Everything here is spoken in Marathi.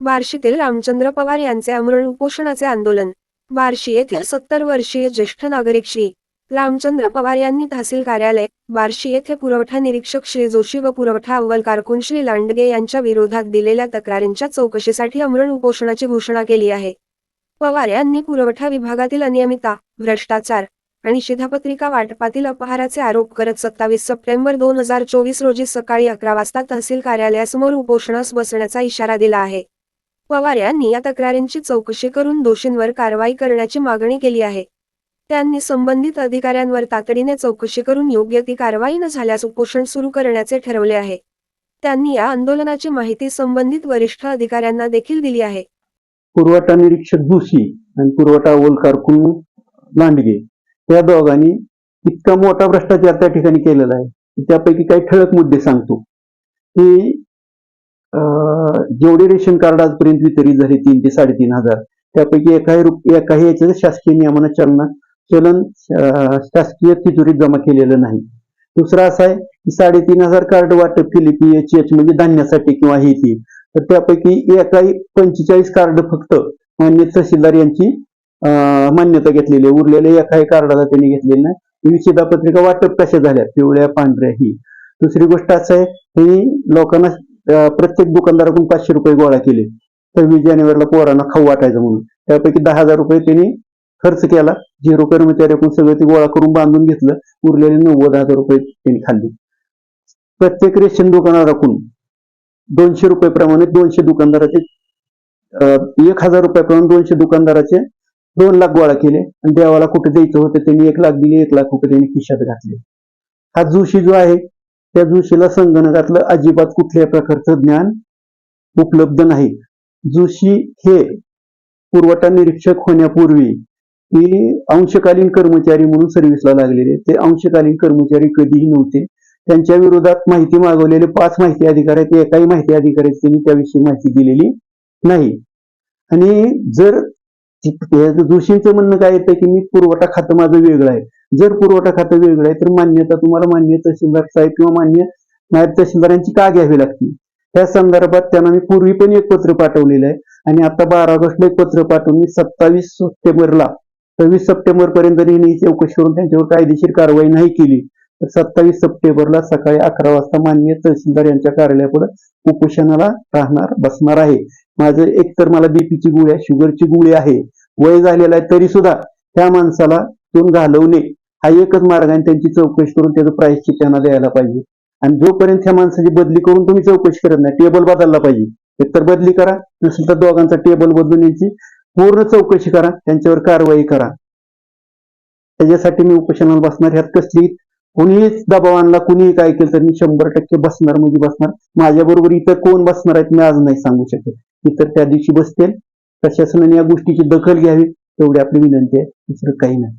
बार्शीतील रामचंद्र पवार यांचे आमरण उपोषणाचे आंदोलन. बार्शी येथील सत्तर वर्षीय ज्येष्ठ नागरिक श्री रामचंद्र पवार यांनी तहसील कार्यालय बार्शी येथे पुरवठा निरीक्षक श्री जोशी व पुरवठा अव्वल कारकून श्री लांडगे यांच्या विरोधात दिलेल्या तक्रारींच्या चौकशीसाठी आमरण उपोषणाची घोषणा केली आहे. पवार यांनी पुरवठा विभागातील अनियमितता भ्रष्टाचार आणि शिधापत्रिका वाटपातील अपहाराचे आरोप करत सत्तावीस सप्टेंबर दोन हजार चोवीस रोजी सकाळी अकरा वाजता तहसील कार्यालयासमोर उपोषणास बसण्याचा इशारा दिला आहे. पवार यांनी या तक्रारींची चौकशी करून दोषींवर कारवाई करण्याची मागणी केली आहे. त्यांनी संबंधित अधिकाऱ्यांवर तातडीने चौकशी करून योग्य ती कारवाई न झाल्यास उपोषण सुरू करण्याचे ठरवले आहे. त्यांनी या आंदोलनाची माहिती संबंधित वरिष्ठ अधिकाऱ्यांना देखील दिली आहे. पुरवठा निरीक्षक जोशी आणि पुरवठा अव्वल कारकून लांडगे या दोघांनी इतका मोठा भ्रष्टाचार त्या ठिकाणी केलेला आहे. त्यापैकी काही ठळक मुद्दे सांगतो. की जेवढे रेशन कार्ड आजपर्यंत वितरित झाले तीन ते साडेतीन हजार. त्यापैकी एकाही रुप एकाही याच्या शासकीय नियमना चलन चलन शासकीय तिजोरीत जमा केलेलं नाही. दुसरा असा आहे की साडेतीन हजार कार्ड वाटप केली पी एच एच म्हणजे धान्यासाठी किंवा हे ती. तर त्यापैकी एकाही पंचेचाळीस कार्ड फक्त मान्य तहसीलदार यांची मान्यता घेतलेली आहे. उरलेल्या एकाही कार्डाला त्यांनी घेतलेलं नाही. विशिदा वाटप कशा झाल्या पिवळ्या पांढऱ्या ही. दुसरी गोष्ट असं आहे की लोकांना प्रत्येक दुकानदाराकडून पाचशे रुपये गोळा केले. सव्वीस जानेवारीला पोरांना खाऊ वाटायचं म्हणून. त्यापैकी दहा हजार रुपये त्यांनी खर्च केला. झिरो कर्मचाऱ्याकडून सगळं ते गोळा करून बांधून घेतलं. उरलेले नव्वद हजार रुपये त्यांनी खाल्ले. प्रत्येक रेशन दुकानदाराकडून दोनशे रुपये प्रमाणे दोनशे दुकानदाराचे एक हजार रुपयाप्रमाणे दोनशे दुकानदाराचे दोन लाख गोळा केले. आणि देवाला कुठे द्यायचं होतं त्यांनी एक लाख दिले एक लाख रुपये त्यांनी खिशात घातले. हा जोशी जो आहे त्या जोशीला संगणकातलं अजिबात कुठल्याही प्रकारचं ज्ञान उपलब्ध नाही. जोशी हे पुरवठा निरीक्षक होण्यापूर्वी हे अंशकालीन कर्मचारी म्हणून सर्व्हिसला लागलेले. ते अंशकालीन कर्मचारी कधीही नव्हते. त्यांच्या विरोधात माहिती मागवलेले पाच माहिती अधिकारी आहेत. एकाही माहिती अधिकाऱ्याची त्यांनी त्याविषयी माहिती दिलेली नाही. आणि जर जोशींचं म्हणणं काय येतं की मी पुरवठा खातं माझं वेगळं आहे. जर पुरवठा खातं वेगळं आहे तर मान्यता तुम्हाला मान्य तहसीलदार साहेब किंवा मान्य नायब तहसीलदारांची का घ्यावी लागते त्या संदर्भात त्यांना मी पूर्वी पण एक पत्र पाठवलेलं आहे आणि आता बारा ऑगस्टला एक पत्र पाठवून मी सत्तावीस सप्टेंबरला सव्वीस सप्टेंबर पर्यंत ही चौकशी करून त्यांच्यावर कायदेशीर कारवाई नाही केली. तर सत्तावीस सप्टेंबरला सकाळी अकरा वाजता मान्य तहसीलदार यांच्या कार्यालयापुढे उपोषणाला राहणार बसणार आहे. माझं एकतर मला बीपीची गोळी आहे शुगरची गोळी आहे वय झालेलं आहे तरी सुद्धा त्या माणसाला तून घालवणे हा एकच मार्ग आहे आणि त्यांची चौकशी करून त्याचं प्रायश्चित त्यांना द्यायला पाहिजे. आणि जोपर्यंत त्या माणसाची बदली करून तुम्ही चौकशी करत नाही टेबल बदलला पाहिजे. एकतर बदली करा नसेल तर दोघांचा टेबल बदलून यायची. पूर्ण चौकशी करा त्यांच्यावर कारवाई करा. त्याच्यासाठी मी उपोषणाला बसणार ह्यात कसली कुणीच दबाव आणला कुणीही काय केलं तर मी शंभर टक्के बसणार म्हणजे बसणार. माझ्याबरोबर इतर कोण बसणार आहेत मी आज नाही सांगू शकत. इतर त्या दिवशी बसतील. प्रशासनाने या गोष्टीची दखल घ्यावी तेवढी आपली विनंती आहे. दुसरं काही नाही.